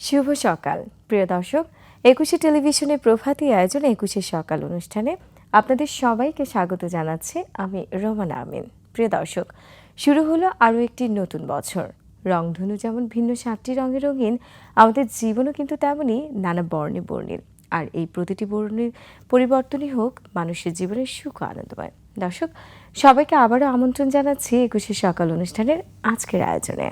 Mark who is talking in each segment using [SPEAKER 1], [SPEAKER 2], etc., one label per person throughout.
[SPEAKER 1] শুভ সকাল। প্রিয় দর্শক, একুশে টেলিভিশনে প্রভাতী আয়োজন একুশে সকাল অনুষ্ঠানে আপনাদের সবাইকে স্বাগত জানাচ্ছি আমি রোমানা আমিন। প্রিয় দর্শক, শুরু হলো আরও একটি নতুন বছর। রংধনু যেমন ভিন্ন সাতটি রঙে রঙিন, আমাদের জীবনও কিন্তু তেমনই নানা বর্ণে বর্ণিল। আর এই প্রতিটি বর্ণের পরিবর্তনই হোক, মানুষের জীবনের সুখ আনন্দময়। দর্শক, সবাইকে আবারও আমন্ত্রণ জানাচ্ছি একুশে সকাল অনুষ্ঠানের আজকের আয়োজনে।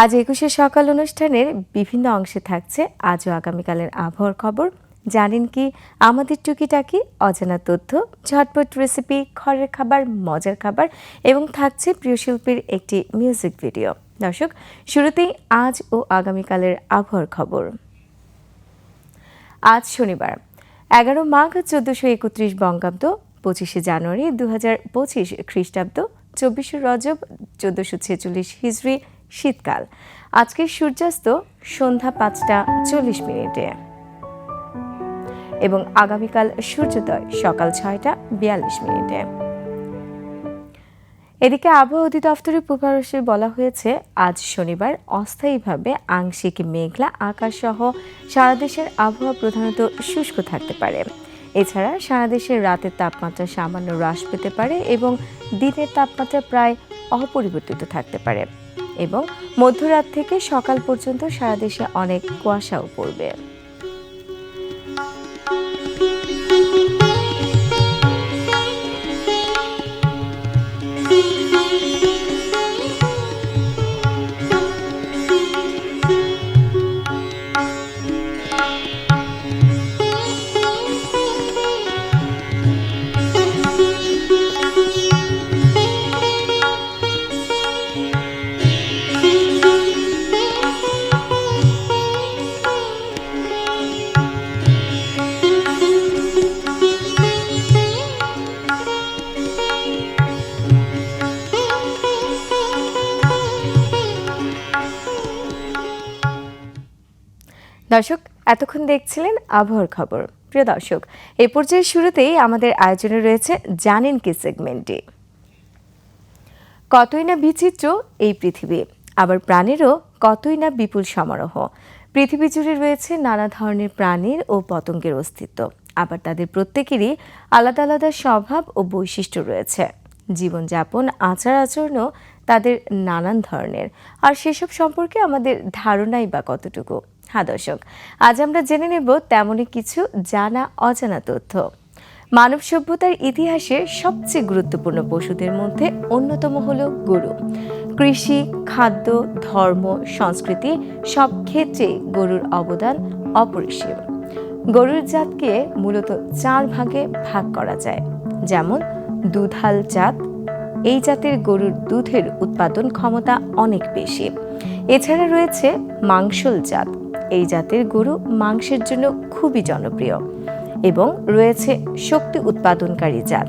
[SPEAKER 1] আজ একুশে সকাল অনুষ্ঠানের বিভিন্ন অংশে থাকছে আজও আগামীকালের আবহাওয়ার খবর। জানেন কি, আমাদের টুকিটাকি অজানা তথ্য, ঝটপট রেসিপি খড়ের খাবার, মজার খাবার এবং থাকছে প্রিয় শিল্পীর একটি মিউজিক ভিডিও দর্শক, শুরুতেই আজ ও আগামীকালের আবহাওয়ার খবর। আজ শনিবার, এগারো মাঘ চোদ্দশো একত্রিশ বঙ্গাব্দ, পঁচিশে জানুয়ারি দু হাজার পঁচিশ খ্রিস্টাব্দ, চব্বিশে রজব, চোদ্দশো ছেচল্লিশ হিজড়ি শীতকাল। আজকের সূর্যাস্ত সন্ধ্যা পাঁচটা চল্লিশ মিনিটে। এবং আগামীকাল সূর্যোদয় সকাল ছয়টা বিয়াল্লিশ মিনিটে। এদিকে আবহাওয়া অধিদপ্তরের পূর্বাভাসে বলা হয়েছে, আজ শনিবার অস্থায়ীভাবে আংশিক মেঘলা আকাশ সহ সারা দেশের আবহাওয়া প্রধানত শুষ্ক থাকতে পারে। এছাড়া সারা দেশের রাতের তাপমাত্রা সামান্য হ্রাস পেতে পারে এবং দিনের তাপমাত্রা প্রায় অপরিবর্তিত থাকতে পারে। এবং মধ্যরাত থেকে সকাল পর্যন্ত সারা দেশে অনেক কুয়াশাও পড়বে। দর্শক, এতক্ষণ দেখছিলেন আবহাওয়ার খবর। প্রিয় দর্শক, এ পর্যায়ের শুরুতেই আমাদের আয়োজনে রয়েছে জানেন কি সেগমেন্টটি। কতই না বিচিত্র এই পৃথিবী, আবার প্রাণেরও কতই না বিপুল সমারোহ। পৃথিবী জুড়ে রয়েছে নানা ধরনের প্রাণীর ও পতঙ্গের অস্তিত্ব, আবার তাদের প্রত্যেকেরই আলাদা আলাদা স্বভাব ও বৈশিষ্ট্য রয়েছে। জীবনযাপন, আচার আচরণও তাদের নানান ধরনের। আর সেসব সম্পর্কে আমাদের ধারণাই বা কতটুকু? হ্যাঁ দর্শক আজ আমরা জেনে নেব তেমনই কিছু জানা অজানা তথ্য। মানব সভ্যতার ইতিহাসে সবচেয়ে গুরুত্বপূর্ণ পশুদের মধ্যে অন্যতম হল গরু। কৃষি, খাদ্য, ধর্ম, সংস্কৃতি সব ক্ষেত্রে গরুর অবদান অপরিসীম। গরুর জাতকে মূলত চার ভাগে ভাগ করা যায়। যেমন, দুধাল জাত, এই জাতের গরুর দুধের উৎপাদন ক্ষমতা অনেক বেশি। এছাড়া রয়েছে মাংসল জাত এই জাতের গরু মাংসের জন্য খুবই জনপ্রিয় এবং রয়েছে শক্তি উৎপাদনকারী জাত।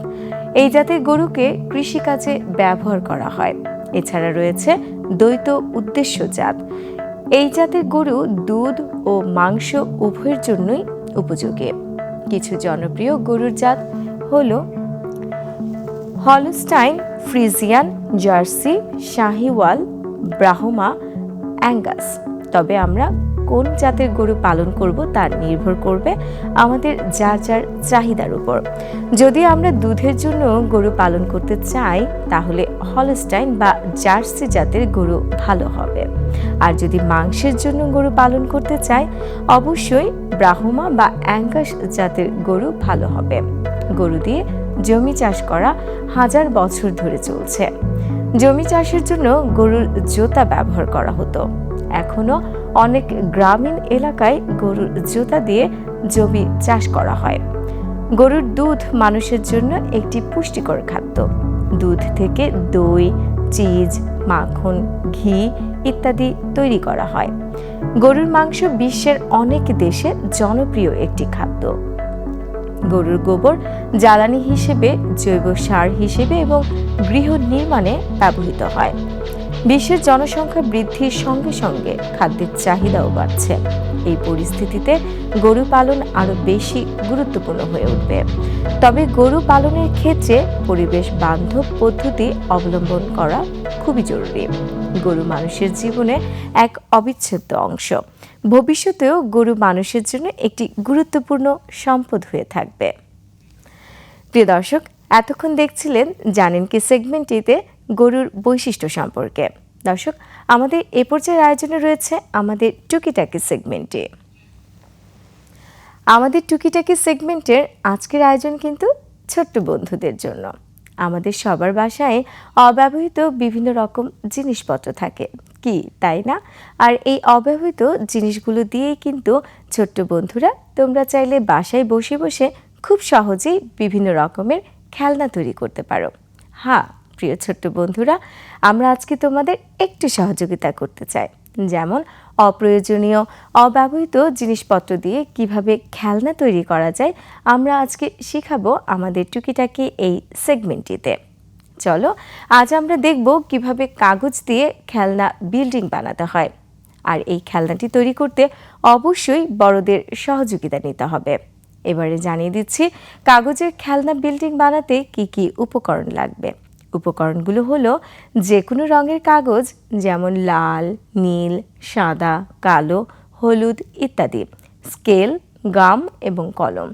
[SPEAKER 1] এই জাতের গরুকে কৃষিকাজে ব্যবহার করা হয়। এছাড়া রয়েছে দ্বৈত উদ্দেশ্য জাত। এই জাতের গরু দুধ ও মাংস উভয়ের জন্যই উপযোগী। কিছু জনপ্রিয় গরুর জাত হল Holstein, Friesian, Jersey, Sahiwal, Brahma, Angus. তবে আমরা কোন জাতের গরু পালন করব তার নির্ভর করবে আমাদের যার যার চাহিদার উপর। যদি আমরা দুধের জন্য গরু পালন করতে চাই, তাহলে হলস্টাইন বা জার্সি জাতের গরু ভালো হবে। আর যদি মাংসের জন্য গরু পালন করতে চাই, অবশ্যই ব্রাহ্মা বা অ্যাঙ্গাস জাতের গরু ভালো হবে। গরু দিয়ে জমি চাষ করা হাজার বছর ধরে চলছে। জমি চাষের জন্য গরুর জোতা ব্যবহার করা হতো। এখনও অনেক গ্রামীণ এলাকায় গরুর জুতা দিয়ে জমি চাষ করা হয়। গরুর দুধ মানুষের জন্য একটি পুষ্টিকর খাদ্য। দুধ থেকে দই, চিজ, মাখন, ঘি ইত্যাদি তৈরি করা হয়। গরুর মাংস বিশ্বের অনেক দেশে জনপ্রিয় একটি খাদ্য। গরুর গোবর জ্বালানি হিসেবে, জৈব সার হিসেবে এবং গৃহ নির্মাণে ব্যবহৃত হয়। বিশ্বের জনসংখ্যা বৃদ্ধির সঙ্গে সঙ্গে খাদ্যের চাহিদাও বাড়ছে। এই পরিস্থিতিতে গরু পালন আরও বেশি গুরুত্বপূর্ণ হয়ে উঠবে। তবে গরু পালনের ক্ষেত্রে পরিবেশ বান্ধব পদ্ধতি অবলম্বন করা খুবই জরুরি। গরু মানুষের জীবনে এক অবিচ্ছেদ্য অংশ। ভবিষ্যতেও গরু মানুষের জন্য একটি গুরুত্বপূর্ণ সম্পদ হয়ে থাকবে। প্রিয় দর্শক, এতক্ষণ দেখছিলেন জানেন কি সেগমেন্টটিতে গরুর বৈশিষ্ট্য সম্পর্কে। দর্শক, আমাদের এ পর্যায়ের আয়োজনে রয়েছে আমাদের টুকিটাকি সেগমেন্টে। আমাদের টুকিটাকি সেগমেন্টের আজকের আয়োজন কিন্তু ছোট্ট বন্ধুদের জন্য। আমাদের সবার বাসায় অব্যবহৃত বিভিন্ন রকম জিনিসপত্র থাকে। কি, তাই না? আর এই অব্যবহৃত জিনিসগুলো দিয়েই কিন্তু ছোট্ট বন্ধুরা তোমরা চাইলে বাসায় বসে বসে খুব সহজেই বিভিন্ন রকমের খেলনা তৈরি করতে পারো। হ্যাঁ প্রিয় ছোট্ট বন্ধুরা, আমরা আজকে তোমাদের একটু সহযোগিতা করতে চাই। যেমন অপ্রয়োজনীয়, অব্যবহৃত জিনিসপত্র দিয়ে কীভাবে খেলনা তৈরি করা যায়, আমরা আজকে শেখাবো আমাদের টুকিটাকি এই সেগমেন্টটিতে। চলো, আজ আমরা দেখব কীভাবে কাগজ দিয়ে খেলনা বিল্ডিং বানাতে হয়। আর এই খেলনাটি তৈরি করতে অবশ্যই বড়দের সহযোগিতা নিতে হবে। এবারে জানিয়ে দিচ্ছি, কাগজের খেলনা বিল্ডিং বানাতে কি কি উপকরণ লাগবে। উপকরণগুলো হলো যে কোনো রঙের কাগজ, যেমন লাল, নীল, সাদা, কালো, হলুদ ইত্যাদি। স্কেল, গাম এবং কলম।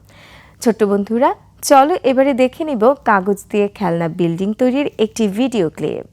[SPEAKER 1] ছোট্ট বন্ধুরা, চলো এবারে দেখে নিব কাগজ দিয়ে খেলনা বিল্ডিং তৈরির একটি ভিডিও ক্লিপ।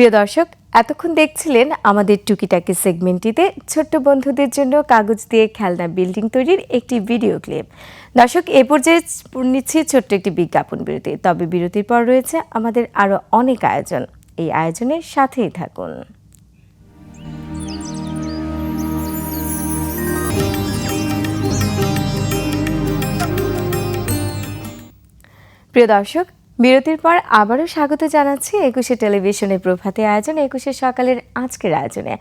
[SPEAKER 1] প্রিয় দর্শক, এতক্ষণ দেখছিলেন আমাদের টুকিটাকি সেগমেন্টটিতে ছোট্ট বন্ধুদের জন্য কাগজ দিয়ে খেলনা বিল্ডিং তৈরির একটি ভিডিও ক্লিপ। দর্শক, এ পর্যায়ে নিচ্ছি ছোট্ট একটি বিজ্ঞাপন বিরতি। তবে বিরতির পর রয়েছে আমাদের আরও অনেক আয়োজন। এই আয়োজনের সাথেই থাকুন। প্রিয় দর্শক বিরতির পর আবারও স্বাগত জানাচ্ছি একুশে টেলিভিশনের প্রভাতে আয়োজন, একুশে সকালের আজকের আয়োজনে।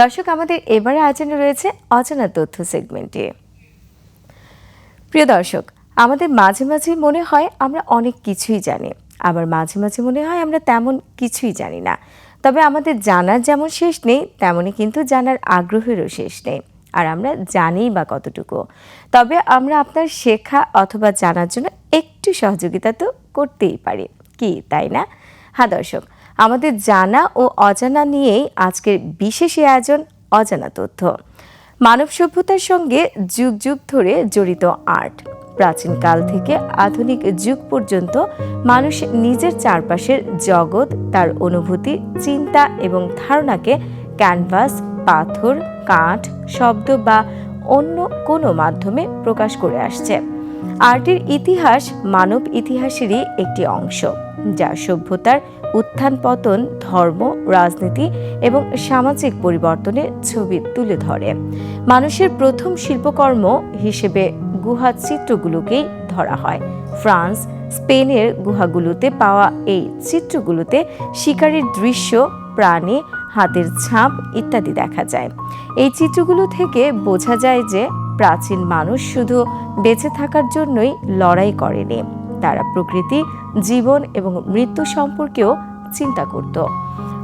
[SPEAKER 1] দর্শক, আমাদের এবারে আয়োজনে রয়েছে অজানা তথ্য সেগমেন্টে। প্রিয় দর্শক, আমাদের মাঝে মাঝে মনে হয় আমরা অনেক কিছুই জানি। আবার মাঝে মাঝে মনে হয় আমরা তেমন কিছুই জানি না। তবে আমাদের জানার যেমন শেষ নেই, তেমনই কিন্তু জানার আগ্রহেরও শেষ নেই। আর আমরা জানি বা কতটুকু। তবে আমরা আপনার শেখা অথবা জানার জন্য একটু সহযোগিতা তো করতেই পারি। কি, তাই না? হ্যাঁ দর্শক, আমাদের জানা ও অজানা নিয়েই আজকের বিশেষ আয়োজন অজানা তথ্য। মানব সভ্যতার সঙ্গে যুগ যুগ ধরে জড়িত আর্ট। প্রাচীনকাল থেকে আধুনিক যুগ পর্যন্ত মানুষ নিজের চারপাশের জগৎ, তার অনুভূতি, চিন্তা এবং ধারণাকে ক্যানভাস পাথর, কাঠ, শব্দ বা অন্য কোনো মাধ্যমে প্রকাশ করে আসছে। আর্টের ইতিহাস মানব ইতিহাসেরই একটি অংশ, যা সভ্যতার উত্থান পতন, ধর্ম, রাজনীতি এবং সামাজিক পরিবর্তনের ছবি তুলে ধরে। মানুষের প্রথম শিল্পকর্ম হিসেবে গুহা চিত্রগুলোকেই ধরা হয়। ফ্রান্স, স্পেনের গুহাগুলোতে পাওয়া এই চিত্রগুলোতে শিকারের দৃশ্য প্রাণী, হাতের ছাপ ইত্যাদি দেখা যায়। এই চিত্রগুলো থেকে বোঝা যায় যে প্রাচীন মানুষ শুধু বেঁচে থাকার জন্যই লড়াই করেনি। তারা প্রকৃতি, জীবন এবং মৃত্যু সম্পর্কেও চিন্তা করত।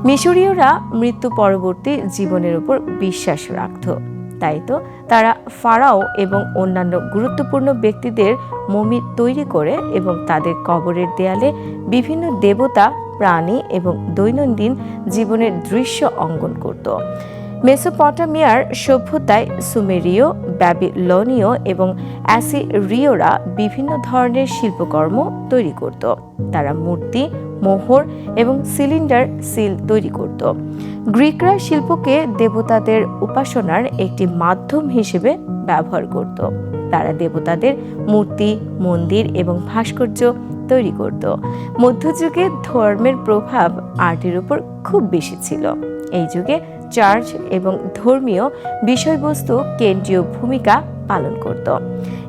[SPEAKER 1] মিশরীয়রা মৃত্যু পরবর্তী জীবনের উপর বিশ্বাস রাখত। তাই তো তারা ফারাও এবং অন্যান্য গুরুত্বপূর্ণ ব্যক্তিদের মমি তৈরি করে এবং তাদের কবরের দেয়ালে বিভিন্ন দেবতা প্রাণী এবং দৈনন্দিন জীবনের দৃশ্য অঙ্কন করত। মেসোপটামিয়ার সভ্যতায় সুমেরীয়, ব্যাবিলনীয় এবং অ্যাসিরিয়রা বিভিন্ন ধরনের শিল্পকর্ম তৈরি করত। তারা মূর্তি, মোহর এবং সিলিন্ডার সিল তৈরি করত। গ্রিকরা শিল্পকে দেবতাদের উপাসনার একটি মাধ্যম হিসেবে ব্যবহার করত। তারা দেবতাদের মূর্তি, মন্দির এবং ভাস্কর্য তৈরি করত। মধ্যযুগে ধর্মের প্রভাব আর্টের উপর খুব বেশি ছিল। এই যুগে চার্চ এবং ধর্মীয় বিষয়বস্তু কেন্দ্রীয় ভূমিকা পালন করত।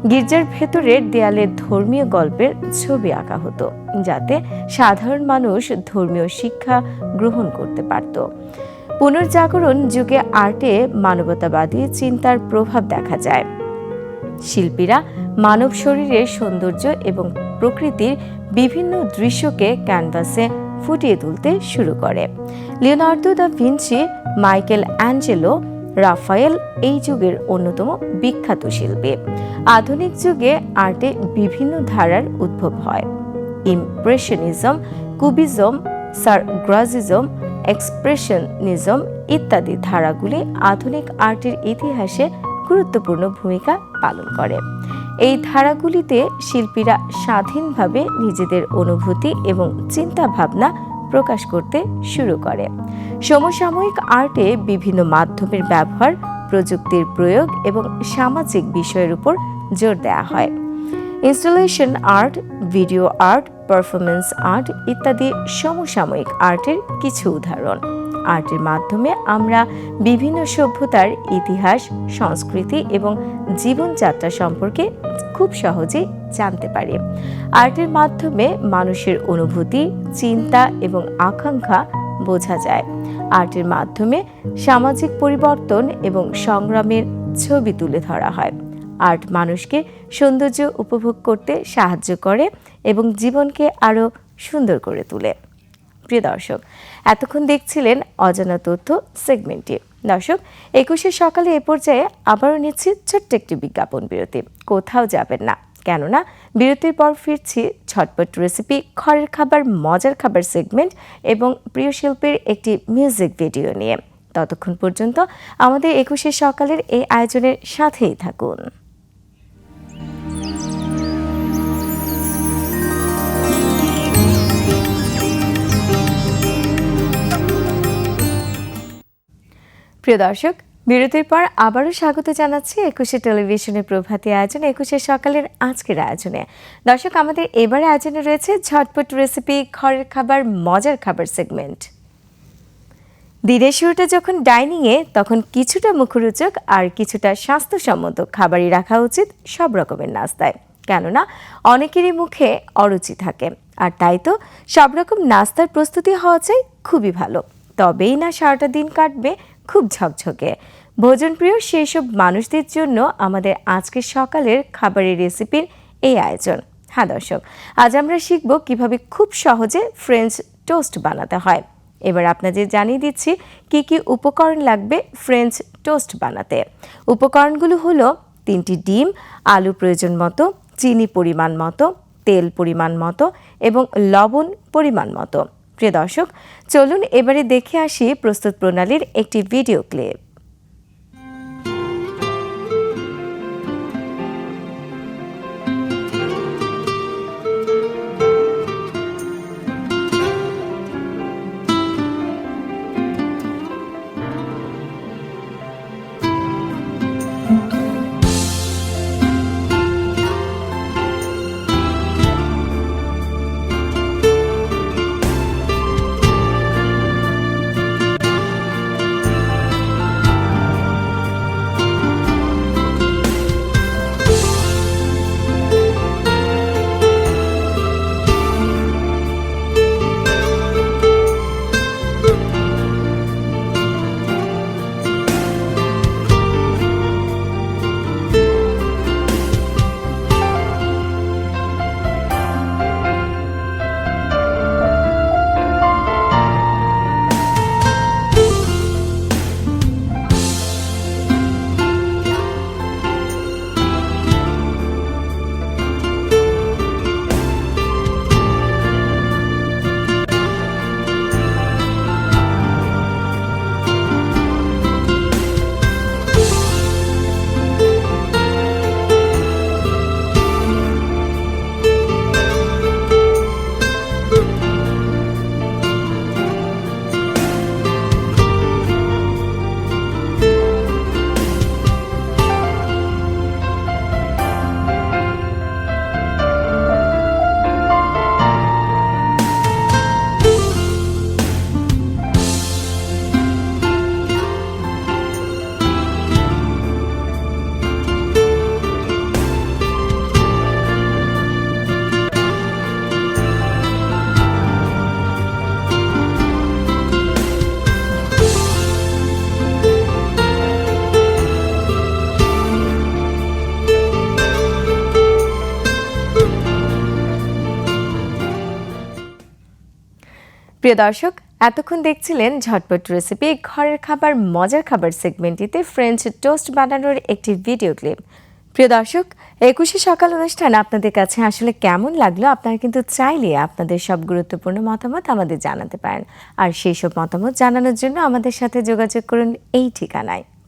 [SPEAKER 1] গির্জার ভেতরের দেয়ালে ধর্মীয় গল্পের ছবি আঁকা হতো, যাতে সাধারণ মানুষ ধর্মীয় শিক্ষা গ্রহণ করতে পারত। পুনর্জাগরণ যুগে আর্টে মানবতাবাদী চিন্তার প্রভাব দেখা যায়। শিল্পীরা মানব শরীরের সৌন্দর্য এবং প্রকৃতির বিভিন্ন দৃশ্যকে ক্যানভাসে ফুটিয়ে তুলতে শুরু করে। Leonardo da Vinci Michelangelo, Raphael এই যুগের অন্যতম বিখ্যাত শিল্পী। আধুনিক যুগে আর্টে বিভিন্ন ধারার উদ্ভব হয়। ইমপ্রেশনিজম, কুবিজম, সারগ্রাজিজম, এক্সপ্রেশনিজম ইত্যাদি ধারাগুলি আধুনিক আর্টের ইতিহাসে গুরুত্বপূর্ণ ভূমিকা পালন করে। এই ধারাগুলিতে শিল্পীরা স্বাধীনভাবে নিজেদের অনুভূতি এবং চিন্তা ভাবনা প্রকাশ করতে শুরু করে। সমসাময়িক আর্টে বিভিন্ন মাধ্যমের ব্যবহার, প্রযুক্তির প্রয়োগ এবং সামাজিক বিষয়ের উপর জোর দেওয়া হয়। Installation art, video art performance art ইত্যাদি সমসাময়িক আর্টের কিছু উদাহরণ। আর্টের মাধ্যমে আমরা বিভিন্ন সভ্যতার ইতিহাস, সংস্কৃতি এবং জীবনযাত্রা সম্পর্কে খুব সহজেই জানতে পারি। আর্টের মাধ্যমে মানুষের অনুভূতি, চিন্তা এবং আকাঙ্ক্ষা বোঝা যায়। আর্টের মাধ্যমে সামাজিক পরিবর্তন এবং সংগ্রামের ছবি তুলে ধরা হয়। আর্ট মানুষকে সৌন্দর্য উপভোগ করতে সাহায্য করে এবং জীবনকে আরও সুন্দর করে তোলে। প্রিয় দর্শক, এতক্ষণ দেখছিলেন অজানা তথ্য সেগমেন্টটি দর্শক, একুশে সকালে এ পর্যায়ে আবারও নিচ্ছি ছোট্ট একটি বিজ্ঞাপন বিরতি। কোথাও যাবেন না, কেননা বিরতির পর ফিরছি ছটপট রেসিপি ঘরের খাবার, মজার খাবার সেগমেন্ট এবং প্রিয় শিল্পীর একটি মিউজিক ভিডিও নিয়ে। ততক্ষণ পর্যন্ত আমাদের একুশে সকালের এই আয়োজনের সাথেই থাকুন। প্রিয় দর্শক, বিরতির পর আবারও স্বাগত জানাচ্ছি একুশে টেলিভিশনের প্রভাতী আয়োজন, একুশে সকালের আজকের আয়োজনে। দর্শক, আমাদের এবারে আয়োজনে রয়েছে ঝটপট রেসিপি, ঘরের খাবার, মজার খাবার সেগমেন্ট। দিনের শুরুটা যখন ডাইনিংয়ে, তখন কিছুটা মুখরোচক আর কিছুটা স্বাস্থ্যসম্মত খাবারই রাখা উচিত সব রকমের নাস্তায়। কেননা, অনেকেরই মুখে অরুচি থাকে। আর তাই তো, সব রকম নাস্তার প্রস্তুতি হওয়া চাই খুবই ভালো। তবেই না সারাটা দিন কাটবে খুব ঝকঝকে। ভোজনপ্রিয় সেই সব মানুষদের জন্য আমাদের আজকে সকালের খাবারের রেসিপির এই আয়োজন। হ্যাঁ দর্শক, আজ আমরা শিখব কীভাবে খুব সহজে ফ্রেঞ্চ টোস্ট বানাতে হয়। এবার আপনাদের জানিয়ে দিচ্ছি কি কি উপকরণ লাগবে ফ্রেঞ্চ টোস্ট বানাতে। উপকরণগুলো হলো তিনটি ডিম, আলু প্রয়োজন মতো, চিনি পরিমাণ মতো, তেল পরিমাণ মতো এবং লবণ পরিমাণ মতো। প্রিয় দর্শক চলুন এবারে দেখে আসি প্রস্তুত প্রণালীর একটি ভিডিও ক্লিপ প্রিয় দর্শক, এতক্ষণ দেখছিলেন ঝটপট রেসিপি ঘরের খাবার, মজার খাবার সেগমেন্টটিতে ফ্রেঞ্চ টোস্ট বানানোর একটি ভিডিও ক্লিপ প্রিয় দর্শক, একুশে সকাল অনুষ্ঠান, আপনাদের কাছে আসলে কেমন লাগল? আপনারা কিন্তু চাইলে আপনাদের সব গুরুত্বপূর্ণ মতামত আমাদের জানাতে পারেন। আর সেই সব মতামত জানানোর জন্য আমাদের সাথে যোগাযোগ করুন এই ঠিকানায়।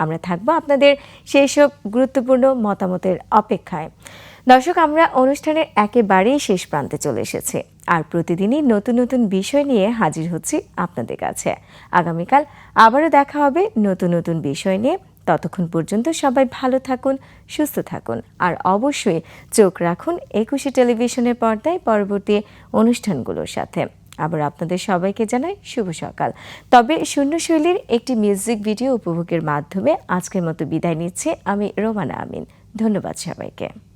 [SPEAKER 1] আমরা থাকব আপনাদের সেই সব গুরুত্বপূর্ণ মতামতের অপেক্ষায়। দর্শক, আমরা অনুষ্ঠানের একেবারেই শেষ প্রান্তে চলে এসেছি আর প্রতিদিনই নতুন নতুন বিষয় নিয়ে হাজির হচ্ছি আপনাদের কাছে। আগামীকাল আবারও দেখা হবে নতুন নতুন বিষয় নিয়ে। ততক্ষণ পর্যন্ত সবাই ভালো থাকুন, সুস্থ থাকুন আর অবশ্যই চোখ রাখুন একুশে টেলিভিশনের পর্দায় পরবর্তী অনুষ্ঠানগুলোর সাথে। আবার আপনাদের সবাইকে জানাই শুভ সকাল। তবে শূন্যশৈলীর একটি মিউজিক ভিডিও উপভোগের মাধ্যমে আজকের মতো বিদায় নিচ্ছে। আমি রোমানা আমিন। ধন্যবাদ সবাইকে।